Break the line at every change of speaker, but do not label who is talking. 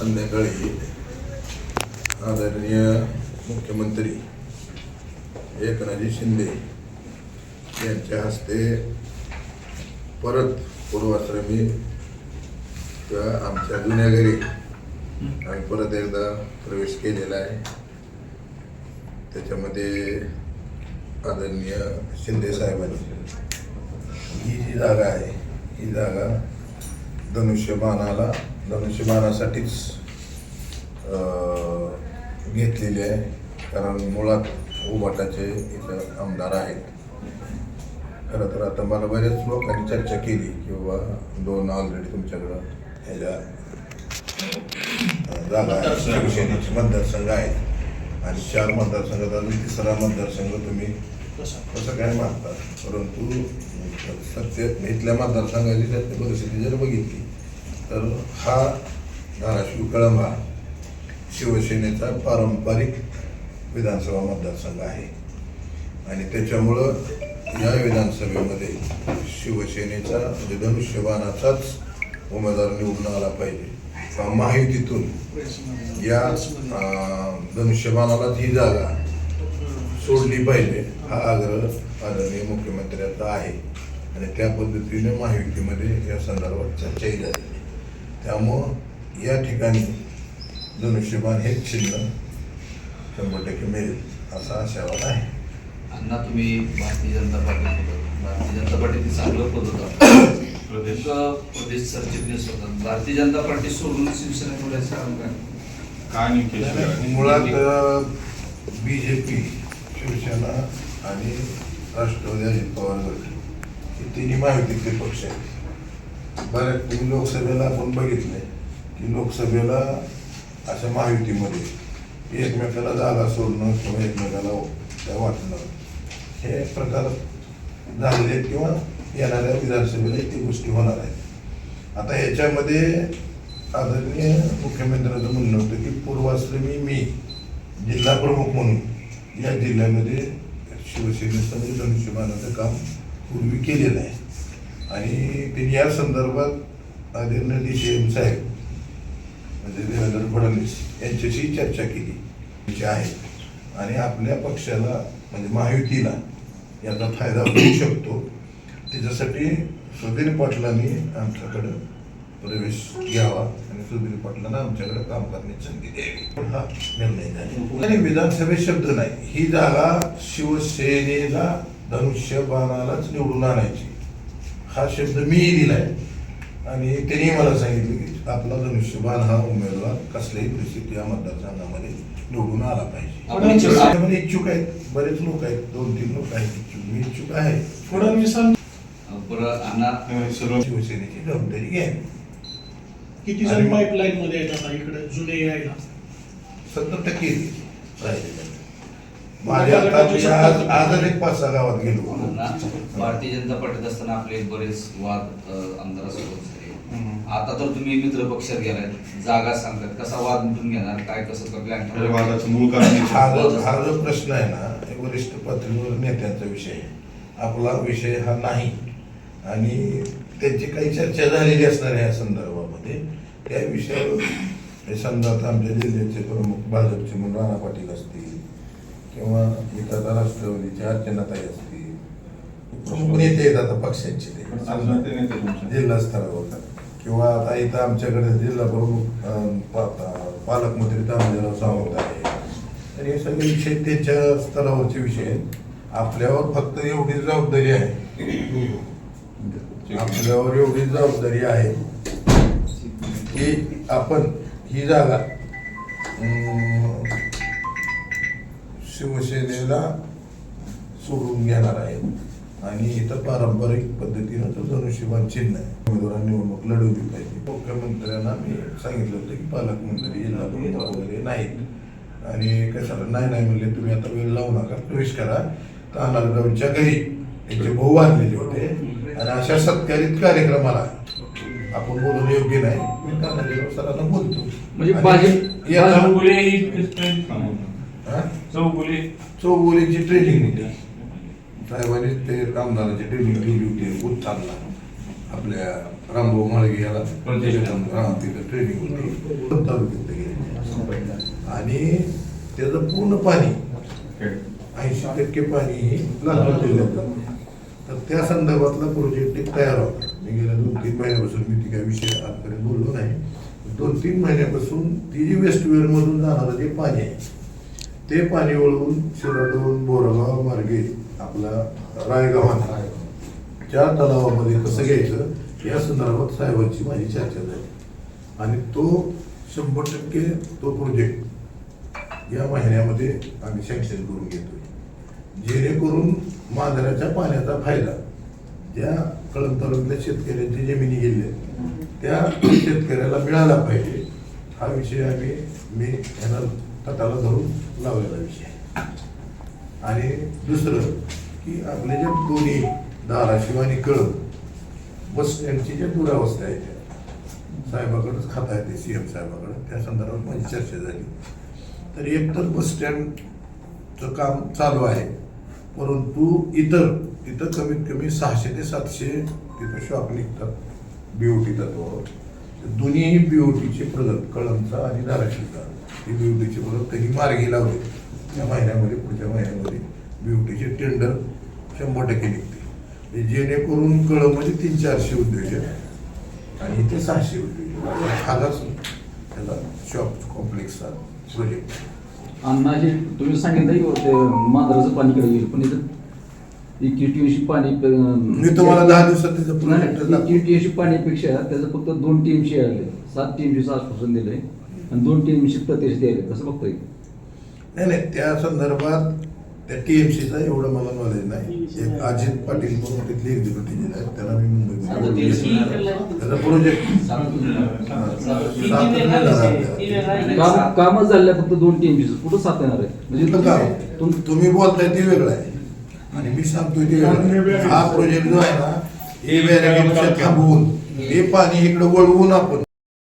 संध्याकाळी आदरणीय मुख्यमंत्री एकनाथजी शिंदे यांच्या हस्ते परत पूर्वाश्रमी किंवा आमच्या जुन्या घरी आम्ही परत एकदा प्रवेश केलेला आहे त्याच्यामध्ये आदरणीय शिंदे साहेबांची ही जी जागा आहे ही जागा धनुष्यबाणाला धनुष्यबाणासाठीच घेतलेली आहे. कारण मुळात उबाटाचे इथं आमदार आहेत. खरं तर आता मला बऱ्याच लोकांनी चर्चा केली की बाबा दोन ऑलरेडी तुमच्याकडं ह्याच्या जागा शिवसेनेचे मतदारसंघ आहेत. आणि चार मतदारसंघात अजून तिसरा मतदारसंघ तुम्ही कसं काय मानतात परंतु सत्य इथल्या मतदारसंघाची सत्य परिस्थिती जर बघितली तर हा धाराशिव कळंब हा शिवसेनेचा पारंपरिक विधानसभा मतदारसंघ आहे. आणि त्याच्यामुळं या विधानसभेमध्ये शिवसेनेचा म्हणजे धनुष्यबाणाचाच उमेदवार निवडून आला पाहिजे. माहितीतून महायुतीतून या धनुष्यबाणालाच ही जागा सोडली पाहिजे हा आग्रह आदरणीय मुख्यमंत्र्यांचा आहे. आणि त्या पद्धतीने महायुतीमध्ये या संदर्भात चर्चाही झाली त्यामुळं या ठिकाणी धनुष्यबाण हेच चिन्ह शंभर टक्के मिळेल असा आशावाद आहे.
अण्णा तुम्ही भारतीय जनता पार्टी भारतीय जनता पार्टी चांगलं पद होतं.
प्रदेश.
प्रदेश सरचिटणीस होतात भारतीय जनता पार्टी सोडून शिवसेना निवडायचं कारण काय?
मुळात बी जे पी शिवसेना आणि राष्ट्रवादी अजित पवार गट. तिन्ही महायुतीचे पक्ष आहेत बऱ्याच तुम्ही लोकसभेला आपण बघितले की लोकसभेला अशा महायुतीमध्ये एकमेकाला जागा सोडणं किंवा एकमेकाला त्या वाटणं हे प्रकार झालेले आहेत किंवा येणाऱ्या विधानसभेला ती गोष्टी होणार आहेत. आता ह्याच्यामध्ये आदरणीय मुख्यमंत्र्यांचं म्हणणं होतं की पूर्वाश्रमी मी जिल्हा प्रमुख म्हणून या जिल्ह्यामध्ये शिवसेनेचं म्हणजे धनुष्यबाणाचं काम पूर्वी केलेलं आहे. आणि त्यांनी या संदर्भात आदरणीय डी सी एम साहेब म्हणजे देवेंद्र फडणवीस यांच्याशी चर्चा केली. जी आहे. आणि आपल्या पक्षाला म्हणजे महायुतीला याचा फायदा होऊ शकतो. त्याच्यासाठी सुधीर पाटलांनी आमच्याकडं प्रवेश घ्यावा आणि सुधीर पाटलांना आमच्याकडे काम करण्याची संधी द्यावी. पण हा निर्णय झाला. आणि विधानसभेत शब्द नाही. ही जागा शिवसेनेला धनुष्यबाणालाच निवडून आणायची. हा शब्द मीही दिलाय. आणि त्यांनी मला सांगितलं की आपला धनुष्यबाण हा उमेदवार कसल्याही परिस्थिती या मतदारसंघामध्ये निवडून आला पाहिजे.
आपण इच्छुक
आहेत. बरेच लोक आहेत. दोन तीन लोक आहेत. इच्छुक मी इच्छुक आहे.
फडणवीसांनी
शिवसेनेची जबाबदारी घ्या
किती जण पाईपलाईन मध्ये येतात इकडे? जुने यायला
सत्तर टक्के राहिले माझ्या आता मी आज एक पाच सहा गावात गेलो.
भारतीय जनता पार्टीत असताना आपले बरेच वाद आमदारासोबत झाले. आता तर तुम्ही मित्र पक्षात गेलाय. जागा सांगतात. कसा वाद मिटून घेणार? काय कसं प्लॅन
वादाचं मूळ कारण
हा
हे.
जो हा जो प्रश्न आहे ना हे वरिष्ठ पातळीवर नेत्यांचा विषय आहे. आपला विषय हा नाही. आणि त्यांची काही चर्चा झालेली असणार आहे या संदर्भामध्ये. त्या विषयावर हे समजा आमच्या जिल्ह्याचे प्रमुख भाजपचे म्हणून राणा पाटील असतील किंवा इथं आता राष्ट्रवादीचे अर्चनाताई असतील प्रमुख नेते आता पक्षांचे ते. जिल्हा स्तरावर. किंवा आता इथं आमच्याकडे जिल्हा प्रमुख पालकमंत्री दामोदरराव सावंत आहे. तर हे सगळे विषय त्यांच्या स्तरावरचे विषय आहेत. आपल्यावर फक्त एवढी जबाबदारी आहे. आपल्यावर एवढी जबाबदारी आहे की आपण ही जागा शिवसेनेला सोडून घेणार आहे आणि इथं पारंपरिक पद्धतीनं तो धनुष्यबाण चिन्ह आहे. उमेदवारांनी निवडणूक लढवली पाहिजे. मुख्यमंत्र्यांना मी सांगितलं होतं की पालकमंत्री जिल्हा वगैरे नाहीत. आणि कशाला नाही नाही म्हणले तुम्ही आता वेळ लावू नका प्रवेश करा. तानालगावच्या घरी त्यांचे भाऊ वाढलेले होते. आणि अशा सत्कारित कार्यक्रमाला आपण बोलणं योग्य नाही. मी तानाजीराव सरांना बोलतो.
म्हणजे चौगुले.
चौगुलीची ट्रेनिंग होती. साहेबांनी ते कामदाराची ट्रेनिंग ठेवली होती. उत्थानला. आपल्या रामभाऊ माळगे याला. तिथं ट्रेनिंग होती. दोन तालुक्यात गेले आणि त्याचं पूर्ण पाणी ऐंशी टक्के पाणी लातूर जिल्ह्यात जातं. तर त्या संदर्भातला प्रोजेक्ट एक तयार होता. मी गेल्या दोन तीन महिन्यापासून मी ती काय विषय आजपर्यंत बोललो नाही. दोन तीन महिन्यापासून ती जी वेस्टवेअर मधून जाणारं जे पाणी आहे ते पाणी वळवून शिराडोन बोरगाव मार्गे आपला रायगावात त्या तलावामध्ये कसं घ्यायचं या संदर्भात साहेबांची माझी चर्चा झाली. आणि तो शंभर टक्के तो प्रोजेक्ट या महिन्यामध्ये आम्ही सँक्शन करून घेतोय. जेणेकरून मांजराच्या पाण्याचा फायदा ज्या कळम तालुक्यातल्या शेतकऱ्यांच्या जमिनी गेल्या त्या शेतकऱ्याला मिळाला पाहिजे. हा विषय आम्ही मी यांना तटाला धरून लावलेला विषय. आणि दुसरं की आपले जे दोन्ही धाराशिव आणि कळंब बस स्टँडची ज्या दुरावस्था आहे त्या साहेबाकडेच खाता येते सी एम साहेबाकडं त्या संदर्भात माझी चर्चा झाली. तर एक तर बस स्टँडचं काम चालू आहे परंतु इतर तिथं कमीत कमी सहाशे ते सातशे तिथं शॉप निघतात बी ओ टी तत्वावर. दोन्हीही बी ओ टीचे प्रगत कळमचा आणि धाराशिवचा. हे बी ओ टीचे प्रगत त्यांनी मार्गी लावले. त्या महिन्यामध्ये पुढच्या महिन्यामध्ये बी ओ टीचे टेंडर शंभर टक्के निघते म्हणजे जेणेकरून कळममध्ये तीन चारशे उद्योजक आणि इथे सहाशे उद्योजक. हाच त्याचा शॉप कॉम्प्लेक्सचा प्रोजेक्ट
हे तुम्ही सांगितलं की मांजराचं पाणी कडे येईल पण इथं एकवीस पाणी
मी तुम्हाला दहा दिवसात त्याचं
पाणीपेक्षा त्याचं फक्त दोन टीमशी आले. सात टीमशी आश्वासन दिलंय आणि दोन टीमशी प्रत्यक्ष द्यायला कसं बघता येईल
नाही नाही त्या संदर्भात त्या टीएमसीचा एवढं मला नॉलेज नाही. एक अजित पाटील म्हणून तिथले एक्झिक्युटिव्ह आहेत त्याला मी
सगळं-
त्याचा प्रोजेक्ट
काम कामच झालं फक्त दोन टीमशी कुठं साथ येणार आहे?
कुठलं काम?
तुम-
तुम्ही बोलताय ते वेगळं आहे. आणि मी सांगतोय ते वेगळं. हा प्रोजेक्ट जो आहे ना हे बॅरिकेडच्या थांबवून हे पाणी इकडे वळवून आपण